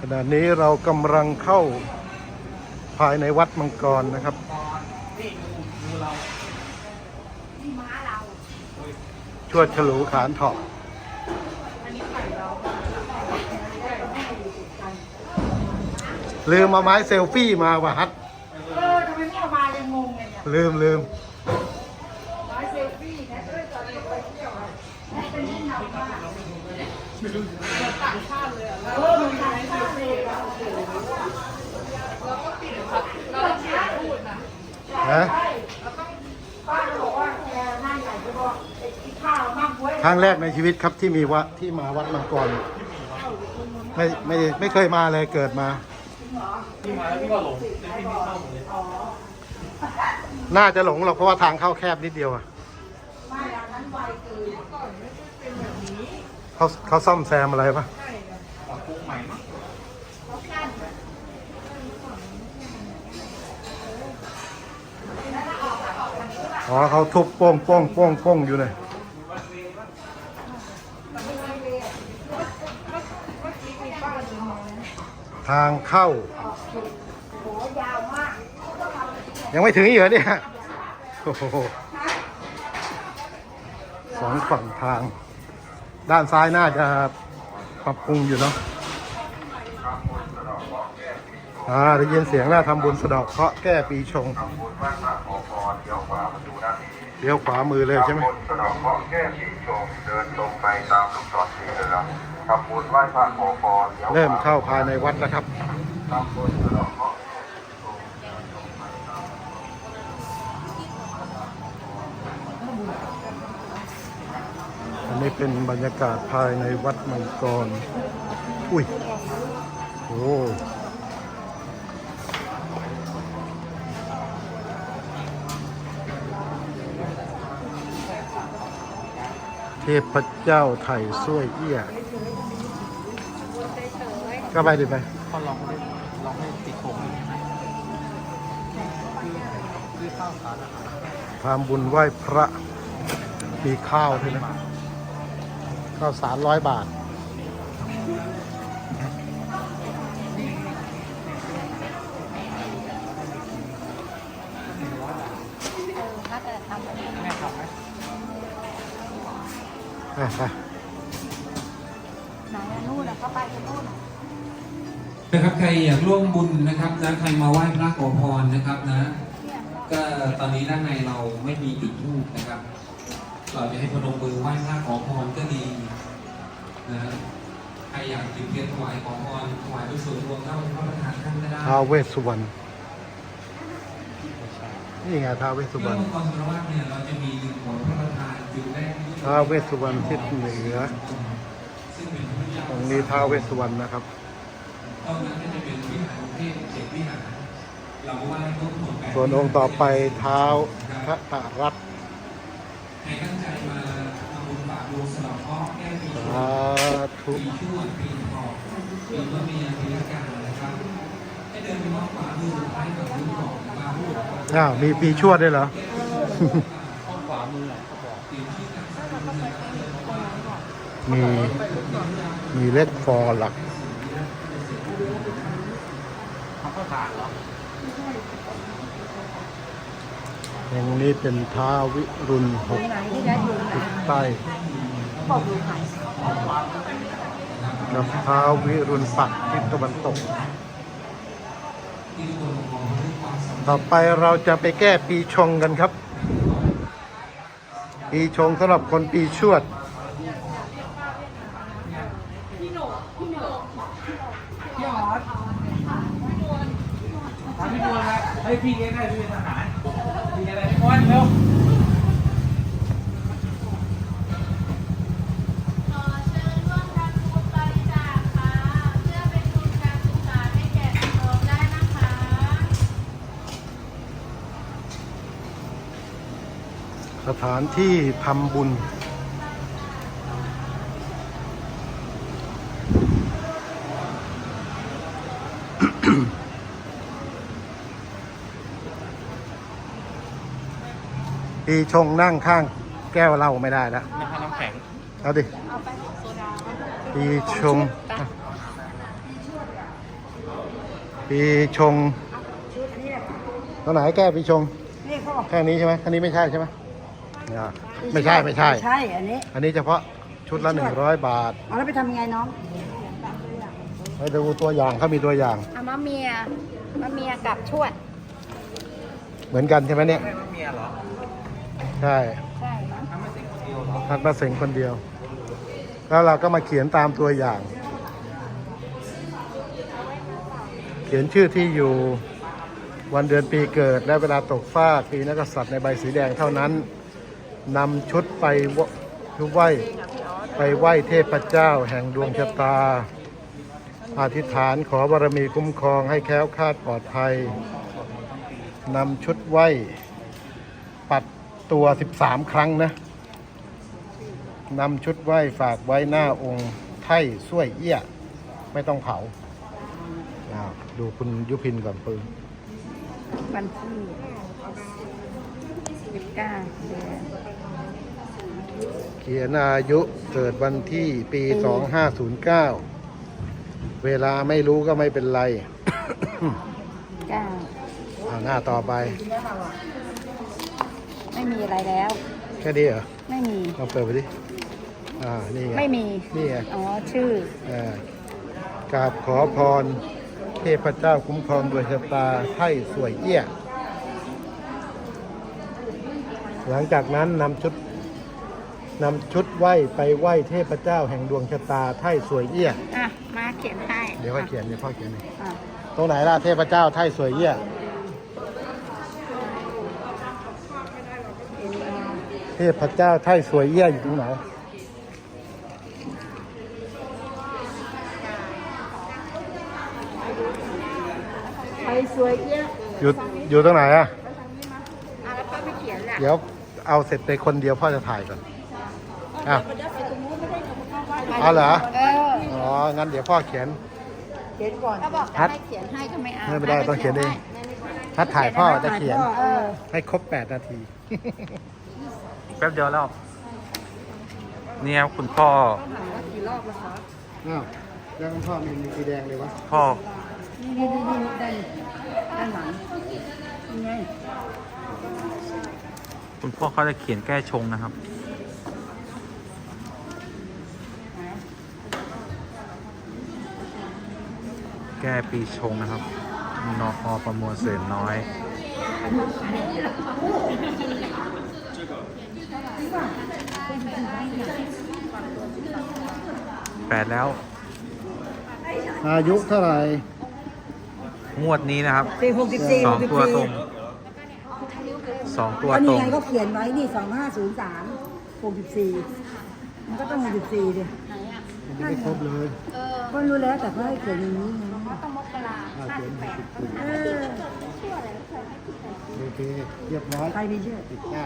ขณะนี้เรากำลังเข้าภายในวัดมังกรนะครับชวดฉลูขานเถาะลืมมาไม้เซลฟี่มาว่ะฮัทเออทำไมไม่เอามายังงงเลยเนี่ยลืมลืมร้อยเซลฟี่นะเอ้ยตอนนี้ไปเที่ยวอะแม่เป็นที่นำมากต่างชาติเลยอะเออมันต่างชาติเลยอะเราก็ปิดครับเราต้องพูดนะ นะ ใช่เราต้องป้าจะบอกว่าแกหน้าใหญ่จะบอกไอ้กินข้าวมากเว้ย ครั้งแรกในชีวิตครับที่มีวัดที่มาวัดมังกรไม่ไม่ไม่เคยมาเลยเกิดมาพี่มาแล้วพี่ก็หลงพี่ไม่เข้าหมดเลยน่าจะหลงหรอกเพราะว่าทางเข้าแคบนิดเดียวอะไม่อันนั้นไวเขาเขาซ่อมแซมอะไรปะปรับปรุงใหม่มั้งอ๋อเขาทุบโป้งโป้งโป้งโป้งอยู่เลย ทางเข้า ยังไม่ถึงอีกเหรอเนี่ยโอ้โหสองฝั่งทาง ด้านซ้ายน่าจะปรับปรุงอยู่เนาะอ่าได้ยินเสียงแล้วทำบุญสะดอกเคราะห์แก้ปีชงเลี้ยวขวาประตูด้านนี้เลี้ยวขวามือเลยใช่ไหมสะเดอกเคราะห์แก้ปีชงเดินตรงไปตามลูกศรสีเหลือง ทำบุญไหว้พระขอพรเริ่มเข้าภายในวัดแล้วครับทำบุญสะเดอันนี้เป็นบรรยากาศภายในวัดมังกร อุ้ย โอ้ เทพเจ้าไถ่ส้วยเอี้ยก็ไปดิไป ก็ลองให้ลองให้ติดผมคือข้าวสารอาหารทำบุญไหว้พระมีข้าวด้วยนะข้าวสารร้อยบาท อะไปไหนอะนู่นอะเข้าไปกันนู่นอะนะครับใครอยากร่วมบุญนะครับนะใครมาไหว้พระขอพรนะครับนะก็ตอนนี้ด้านในเราไม่มีจุดธูปนะครับ เราจะให้พนมมือไหว้พระขอพรก็ดีนะใครอยากจุดเทียนถวายขอพรถวายด้วยส่วนรวมเข้าพระประธานท่านก็ได้ท้าวเวสสุวรรณนี่ไงท้าวเวสสุวรรณ ที่องค์กรสารวัตรเนี่ยเราจะมี ที่ท้าวเวสสุวรรณทิศเหนือซึ่งเป็นพระเจ้าตรงนี้ท้าวเวสสุวรรณนะครับตรงนั้นก็จะเป็นวิหารเทพเจ็ดวิหารเราไหว้ครบหมดแปดส่วนองค์ต่อไปเท้าพระตรัตน์ให้ตั้งใจมาทำบุญฝากดวงสะเดอกเคราะห์แก้ปีชสางธุปีชั่วปีทองปีมะเมียปีละกานะครับให้เดินไปมอบขวามือสุดท้ายกับมือของมาพูดอ้าวมีปีชวดด้วยเหรอข้างขวา มืออะเขาบอกมีมีเล็กฟอร์หลักทำข้าวสารเหรอตรงนี้เป็นท้าววิรุณหกไหนที่ได้อยู่ทิศใต้บอกดูไหนกับท้าววิรุณปักทิศตะวันตก ต่อไปเราจะไปแก้ปีชงกันครับ ปีชงสำหรับคนปีชวดหยอดทำพี่ตัวนะให้พี่เลี้ยงได้พี่เป็นทหารพี่อะไรพี่อ้วนเร็ว ถานที่ทำบุญ ปีชงนั่งข้างแก้วเหล้าไม่ได้แล้วน้ำพันน้ำแข็งเอาดิปีชง ปีชงตัวไหนแก้ปีชง นี่เขาบอก แค่นี้ใช่ไหมอันนี้ไม่ใช่ใช่ไหม อ่าไม่ใช่ไม่ใช่ ใช่อันนี้อันนี้เฉพาะชุดละหนึ่งร้อยบาทเอาแล้วไปทำยังไงน้องไปดูตัวอย่างเขามีตัวอย่าง เอามะเมียมะเมียกับชวด เหมือนกันใช่ไหมเนี่ยไม่เมียเหรอใช่ใช่มั้งทำมาสิคนเดียวเหรอทัดมาเสงคนเดียว แล้วเราก็มาเขียนตามตัวอย่าง เขียนชื่อที่อยู่วันเดือนปีเกิดและเวลาตกฟากปีนักกษัตริย์ในใบสีแดงเท่านั้น นำชุดไปวชุดไหวไปไหว้เทพเจ้าแห่งดวงชะตา อธิษฐานขอบารมีคุ้มครองให้แคล้วคลาดปลอดภัยนำชุดไหวปัดตัว 13 ครั้งนะนำชุดไหว้ฝากไว้หน้าองค์ไท่ส้วยเอี้ย ไม่ต้องเผาดูคุณยุพินก่อนปืนวันที่ ก้าเดือนเขียนอายุเกิดวันที่ปี 2509 เวลาไม่รู้ก็ไม่เป็นไร เก้าอ่าหน้าต่อไป ไม่มีอะไรแล้ว แค่นี้เหรอไม่มีลองเปิดไปดิ อ่า นี่ไง ไม่มี นี่ไงอ๋อ ชื่ออ่ากราบขอพร เทพเจ้าคุ้มครองดวงชะตาไท่สวยเอี้ย หลังจากนั้นนำชุดนำชุดไหว้ไปไหว้เทพเจ้าแห่งดวงชะตาไท่สวยเอี้ย อะ มาเขียนให้เดี๋ยวค่อยเขียนเดี๋ยวพ่อเขียนเองอะตรงไหนล่ะเทพเจ้าไท่สวยเอี้ย เทพเจ้าไท่สวยเอี้ยอยู่ตรงไหน ไปสวยเอี้ยะอยู่อยู่ตรงไหนอะ อะแล้วป้าไปเขียนแหละเดี๋ยว เอาเสร็จไปคนเดียวพ่อจะถ่ายก่อนอะเอาเหรอเอออ๋อ งั้นเดี๋ยวพ่อเขียน เขียนก่อนถ้าบอกพัจะดให้เขียนให้ก็ไม่เอาไม่เป็นไรต้องเขียนเองถ้าถ่ายพ่อจะเขียนพ่อเออให้ครบ8นาที แป๊บเดียวแล้วเนี่ยคุณพ่ออ้าวแล้วคุณพ่อมีสีแดงเลยวะ พ่อ นี่นี่นี่นี่ด้านด้านหลังนี่ไง คุณพ่อเขาจะเขียนแก้ชงนะครับ แก้ปีชงนะครับนออประมวลเสนน้อยแปดแล้ว อายุเท่าไหร่ งวดนี้นะครับ สี่หกสิบสี่สหอกงสิบตัวสี่ตรง สองตัวก็ตรนี่ง ไงก็เขียนไว้นี่สองห้าศูนย์สามหกสิบสี่มันก็ต้องหกสิบสี่ดิยังไม่ครบเลยเออก็รู้แล้วแต่เขาให้เขียนอย่างนี้ไงต้องมกราอ่าห้าเขียสินบแปดเออโอเค เรียบร้อยใครไม่เชื่อ ติดหน้า